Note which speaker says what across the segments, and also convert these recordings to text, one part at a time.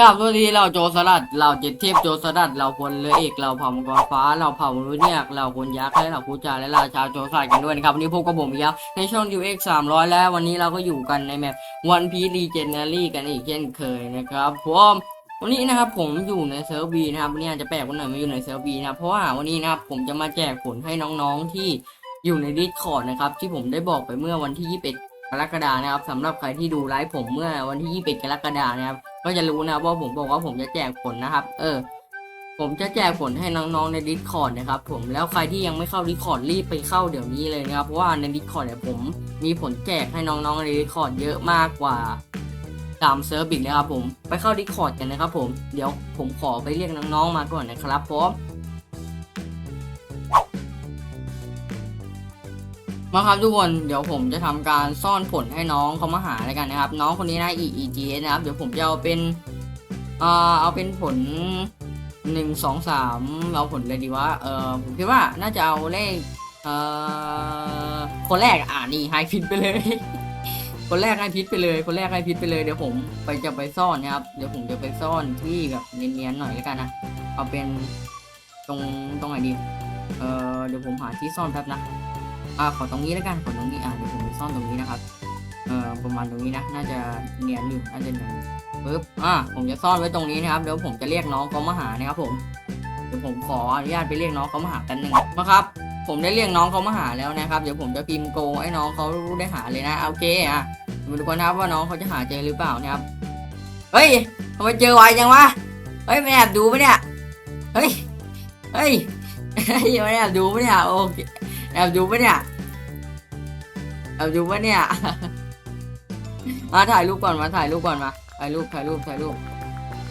Speaker 1: ครับสวัสดีเราโจรสลัดเราเจ็ดเทพโจรสลัดเราพลเรือเอกเราเผ่ามังกรฟ้า เราเผ่ามนุษย์เนี่ยเราคนยักษ์และเราผู้จาและราชาโจรสลัดกันด้วยนะครับวันนี้พบกับผมอีกแล้วในช่อง UX 300 แล้ววันนี้เราก็อยู่กันในแมป One Piece Legendary กันอีกเช่นเคยนะครับผมวันนี้นะครับผมอยู่ในเซิร์ฟบีนะครับวันนี้อาจจะแปลกวันหน่อยมาอยู่ในเซิร์ฟบีนะเพราะว่าวันนี้นะครับผมจะมาแจกผลให้น้องๆที่อยู่ใน Discord นะครับที่ผมได้บอกไปเมื่อวันที่21กรกฎาคมนะครับสำหรับใครที่ดูไลฟ์ผมเมื่อวันที่21กรกฎาคมนะครับ ก็จะรู้นะว่าผมบอกว่าผมจะแจกผลนะครับ เออ ผมจะแจกผลให้น้องๆใน Discord นะครับ ผมแล้วใครที่ยังไม่เข้า Discord รีบไปเข้าเดี๋ยวนี้เลยนะครับเพราะว่าใน Discord เนี่ยผมมีผลแจกให้น้องๆใน Discord เยอะมากกว่าตามเซิร์ฟอีกนะครับผมไปเข้า Discord กันนะครับผมเดี๋ยวผมขอไปเรียกน้องๆมาก่อนนะครับพร้อม มาครับทุกคนเดี๋ยวผมจะทำการซ่อนผลให้น้องเขามาหาแล้วกันนะครับ น้องคนนี้นะ E E G นะครับ เดี๋ยวผมจะเอาเป็นเอ่อเอาเป็นผลหนึ่งสองสามเอาผลเลยดีวะเออผมคิดว่าน่าจะเอาเลขเอ่อคนแรกอ่านี่ให้พิษไปเลย คนแรกให้พิษไปเลย คนแรกให้พิษไปเลยเดี๋ยวผมไปจะไปซ่อนนะครับ เดี๋ยวผมจะไปซ่อนที่แบบเนียนๆหน่อยแล้วกันนะเอาเป็นตรงตรงไหนดีเออเดี๋ยวผมหาที่ซ่อนแป๊บนะ อ่าขอตรงนี้แล้วกันขอตรงนี้อ่าเดี๋ยวผมไปซ่อนตรงนี้นะครับเอ่อประมาณตรงนี้นะน่าจะเนียนอยู่น่าจะเนียนปึ๊บอ่าผมจะซ่อนไว้ตรงนี้นะครับเดี๋ยวผมจะเรียกน้องเขามาหานะครับผมเดี๋ยวผมขออนุญาตไปเรียกน้องเขามาหากันหนึ่งนะครับผมได้เรียกน้องเขามาหาแล้วนะครับ เดี๋ยวผมจะพิมพ์โกให้น้องเขาได้หาเลยนะโอเคอะมาดูกันนะครับว่าน้องเขาจะหาเจอหรือเปล่านะครับเฮ้ยทำไมเจอไวจังวะเฮ้ยไม่แอบดูปะเนี่ยเฮ้ยเฮ้ยเฮ้ยไม่แอบดูปะเนี่ยโอเค แอบดูปะเนี่ย แอบดูปะเนี่ย มาถ่ายรูปก่อนมาถ่ายรูปก่อนมา ถ่ายรูปถ่ายรูปถ่ายรูป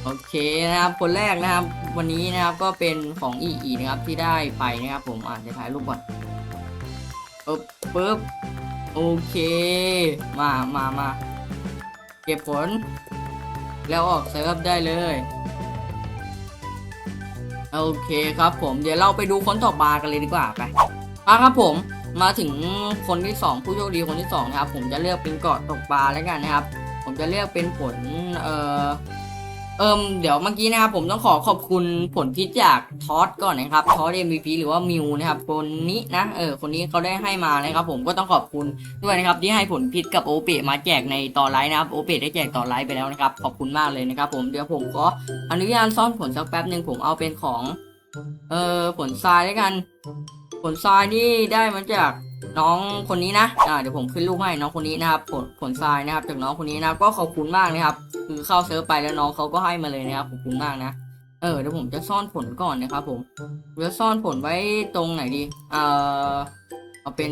Speaker 1: โอเคนะครับ คนแรกนะครับ วันนี้นะครับก็เป็นของอีอีนะครับที่ได้ไปนะครับ ผมอ่านจะถ่ายรูปก่อนปึ๊บปึ๊บโอเค มามามาเก็บผล แล้วออกเซิร์ฟได้เลยโอเคครับผมเดี๋ยวเราไปดูคนต่อมากันเลยดีกว่าไป มาครับผมมาถึงคนที่สองผู้โชคดีคนที่สองนะครับผมจะเลือกเป็นเกาะตกปลาแล้วกันนะครับ ผมจะเลือกเป็นผลเอ่อเอิมเดี๋ยวเมื่อกี้นะครับผมต้องขอขอบคุณผลพิษจากทอสก่อนนะครับทอส MVP หรือว่ามิวนะครับคนนี้นะเออคนนี้เขาได้ให้มานะครับ ผมก็ต้องขอบคุณด้วยนะครับที่ให้ผลพิษกับโอเปะมาแจกในต่อไลน์นะครับโอเปะได้แจกต่อไลน์ไปแล้วนะครับขอบคุณมากเลยนะครับ ผมเดี๋ยวผมขออนุญาตซ่อนผลสักแป๊บหนึ่งผมเอาเป็นของ เออผลทรายแล้วกัน ผลทรายนี่ได้มาจากน้องคนนี้นะอ่าเดี๋ยวผมขึ้นรูปให้น้องคนนี้นะครับ ผลผลทรายนะครับจากน้องคนนี้นะก็ขอบคุณมากนะครับ คือเข้าเซิร์ฟไปแล้วน้องเขาก็ให้มาเลยนะครับขอบคุณมากนะ เออเดี๋ยวผมจะซ่อนผลก่อนนะครับ ผมเดี๋ยวซ่อนผลไว้ตรงไหนดีเออเอาเป็น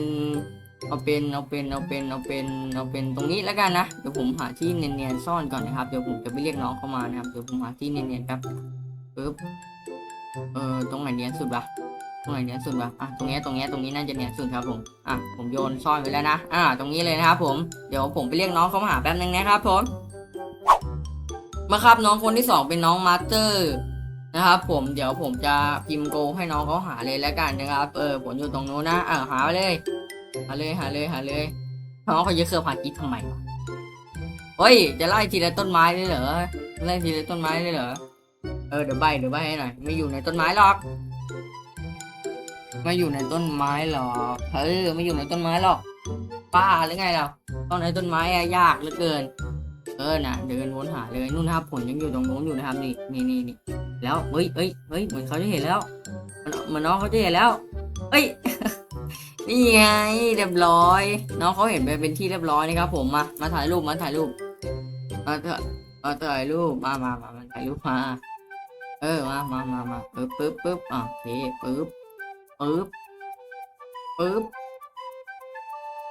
Speaker 1: เอาเป็นเอาเป็นเอาเป็นเอาเป็นเอาเป็นตรงนี้แล้วกันนะเดี๋ยวผมหาที่เนียนๆซ่อนก่อนนะครับเดี๋ยวผมจะไปเรียกน้องเข้ามานะครับเดี๋ยวผมหาที่เนียนๆครับปึ๊บเออตรงไหนเนียนสุดวะ ตรงไหนเนียสุดวะอะตรงเนี้ยตรงเนี้ยตรงนี้น่าจะเนียสุดครับผมอะผมโยนซ่อนไว้แล้วนะอะตรงนี้เลยนะครับผมเดี๋ยวผมไปเรียกน้องเขามาหาแป๊บนึงนะครับผมมาครับน้องคนที่สองเป็นน้องมาสเตอร์นะครับผมเดี๋ยวผมจะพิมพ์โกให้น้องเขาหาเลยแล้วกันนะครับ เออผมอยู่ตรงนู้นนะอะหาเลยหาเลยหาเลยหาเลยน้องเขาเยอะเครือผ่านคิดทำไมวะเฮ้ยจะไล่ทีละต้นไม้เลยเหรอไล่ทีละต้นไม้เลยเหรอเออเดี๋ยวใบเดี๋ยวใบให้หน่อยไม่อยู่ในต้นไม้หรอก ไม่อยู่ในต้นไม้หรอเออไม่อยู่ในต้นไม้หรอกป้าหรือไงเราต้นในต้นไม้อะยากเหลือเกิน เออน่ะ เดินวนหาเลยนู่นนะครับผลยังอยู่ตรงนู้นอยู่นะครับนี่นี่นี่นี่แล้วเฮ้ยเฮ้ยเฮ้ยเหมือนเขาจะเห็นแล้ว มันเหมือนน้องเขาจะเห็นแล้วเฮ้ยนี่ไงเรียบร้อย น้องเขาเห็นไปเป็นที่เรียบร้อยนะครับ ผมมามาถ่ายรูปมาถ่ายรูปมาถ่ายมาถ่ายรูปมามามามาถ่ายรูปมาเออมามามามาปึ๊บปึ๊บปึ๊บอะโอเคปึ๊บ ปึ๊บปึ๊บ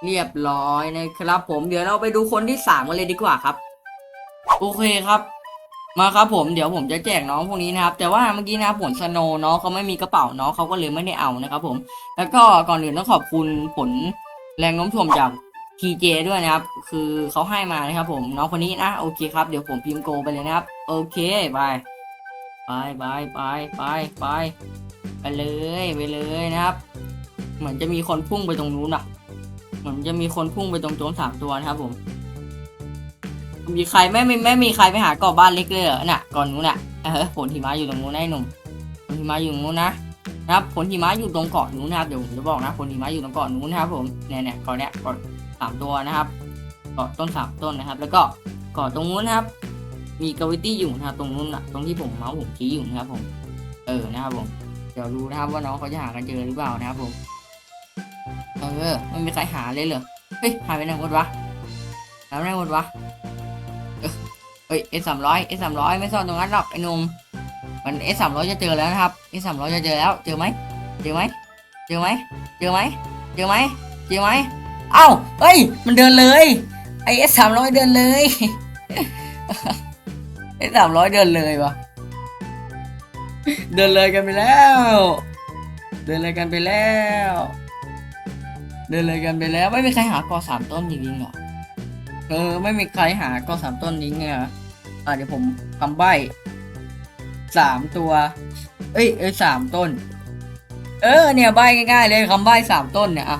Speaker 1: เรียบร้อยนะครับผมเดี๋ยวเราไปดูคนที่สามกันเลยดีกว่าครับ โอเคครับ มาครับผมเดี๋ยวผมจะแจกน้องพวกนี้นะครับ แต่ว่าเมื่อกี้นะผลสโนว์น้องเขาไม่มีกระเป๋าเน้องเขาก็เลยไม่ได้เอานะครับ ผม แล้วก็ก่อนอื่นต้องขอบคุณผลแรงโน้มถ่วงจากทีเจด้วยนะครับ คือเขาให้มานะครับ ผมน้องคนนี้นะโอเคครับเดี๋ยวผมพิมพ์โกไปเลยนะครับ โอเคไปไปไปไปไป ไปเลยไปเลยนะครับ เหมือนจะมีคนพุ่งไปตรงนู้นอะ เหมือนจะมีคนพุ่งไปตรงโจรสามตัวนะครับ ผม มีใครไม่ไม่ไม่มีใครไปหาเกาะบ้านเล็กเลยเหรอน่ะก่อนนู้นน่ะเออผลหิมะอยู่ตรงนู้นไอ้หนุ่มผลหิมะอยู่ตรงนู้นนะนะครับผลหิมะอยู่ตรงเกาะนู้นนะครับเดี๋ยวผมจะบอกนะผลหิมะอยู่ตรงเกาะนู้นนะครับ ผมเนี่ยเนี่ยเกาะเนี้ยเกาะสามตัวนะครับเกาะต้นสามต้นนะครับ แล้วก็เกาะตรงนู้นนะครับ มีกาวิตี้อยู่นะครับตรงนู้นน่ะตรงที่ผมเมาส์ผมชี้อยู่นะครับผม เออนะครับผม ดี๋ยวดูนะครับว่าน้องเขาจะหากันเจอหรือเปล่านะครับผมเออไม่มีใครหาเลยเหรอเฮ้ยหายไปไหนหมดวะหายไปไหนหมดวะเอ้ยเอสามร้อยเอสามร้อยไม่ซ่อนตรงนั้นหรอกไอ้นุ่มมันเอสามร้อยจะเจอแล้วนะครับเอสามร้อยจะเจอแล้วเจอไหมเจอไหมเจอไหมเจอไหมเจอไหมเจอไหมเอ้าเฮ้ย มันเดินเลยไอเอสสามร้อยเดินเลยเอสสามร้อยเดินเลยวะ เดินเลยกันไปแล้ว เดินเลยกันไปแล้ว เดินเลยกันไปแล้ว ไม่มีใครหากอสามต้นจริงๆหรอเออ ไม่มีใครหาก็สามต้นนี้ไงอะอะเดี๋ยวผมคำใบ้สามตัว เอ้ยเอ้ยสามต้น เออ เนี่ยใบ้ง่ายๆเลยคำใบ้สามต้นเนี่ยอะ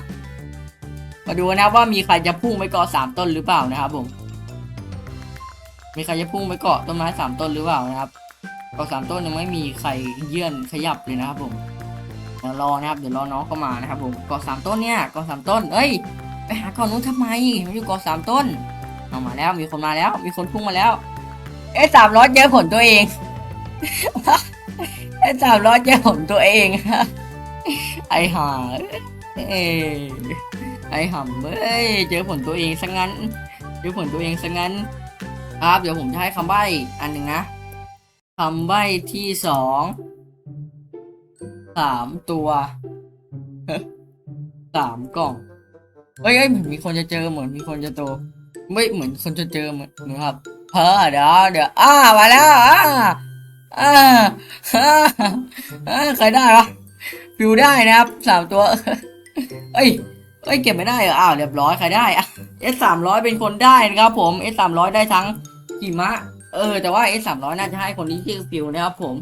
Speaker 1: มาดูนะว่ามีใครจะพุ่งไปเกาะสามต้นหรือเปล่านะครับผมมีใครจะพุ่งไปเกาะต้นไม้สามต้นหรือเปล่านะครับ เกาะสามต้นยังไม่มีใครเยื่อนขยับเลยนะครับผมเดี๋ยวรอนะครับเดี๋ยวรอน้องเข้ามานะครับผมเกาะสามต้นเนี่ยเกาะสามต้นเอ้ยไปหาเกาะนู้นทำไมมันอยู่เกาะสามต้นเอามาแล้วมีคนมาแล้ว มีคนพุ่งมาแล้ว เอ๊ะสามร้อยเจอผลตัวเองเอ๊ะสามร้อยเจอผลตัวเองไอห่าเอ้ไอห่ำเอ้ยเจอผลตัวเองซะงั้นเจอผลตัวเองซะงั้นครับเดี๋ยวผมจะให้คำใบ้อันหนึ่งนะ คำใบ้ที่สองสามตัวสามกล่องเฮ้ยเฮ้ยเหมือนมีคนจะเจอเหมือนมีคนจะโตไม่เหมือนคนจะเจอเหมือนเหมือนครับเพ้อเดี๋ยวเดี๋ยวอ้ามาแล้วอ้าอ้าอ้าอ้าใครได้วะฟิวได้นะครับสามตัวเอ้ยเอ้ยเก็บไม่ได้เหรออ้าวเรียบร้อยใครได้อะเอสสามร้อยเป็นคนได้นะครับผมเอสสามร้อยได้ทั้งหิมะ เออ แต่ว่าเอสสามร้อยน่าจะให้คนที่ชื่อฟิวนะครับผม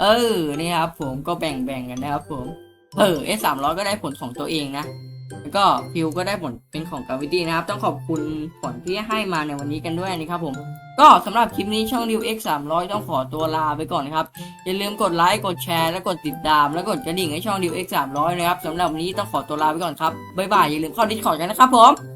Speaker 1: เออ นี่ครับผมก็แบ่งแบ่งๆกันนะครับผม เออเอสสามร้อยก็ได้ผลของตัวเองนะ แล้วก็ฟิวก็ได้ผลเป็นของกาวิตี้นะครับ ต้องขอบคุณผลที่ให้มาในวันนี้กันด้วยนะครับผม ก็สำหรับคลิปนี้ช่อง New X 300 ต้องขอตัวลาไปก่อนนะครับ อย่าลืมกดไลค์ กดแชร์ และกดติดตาม และกดกระดิ่งให้ช่อง New X 300นะครับสำหรับวันนี้ต้องขอตัวลาไปก่อนครับ บ๊ายบาย อย่าลืมเข้าดิสคอร์ดกันนะครับผม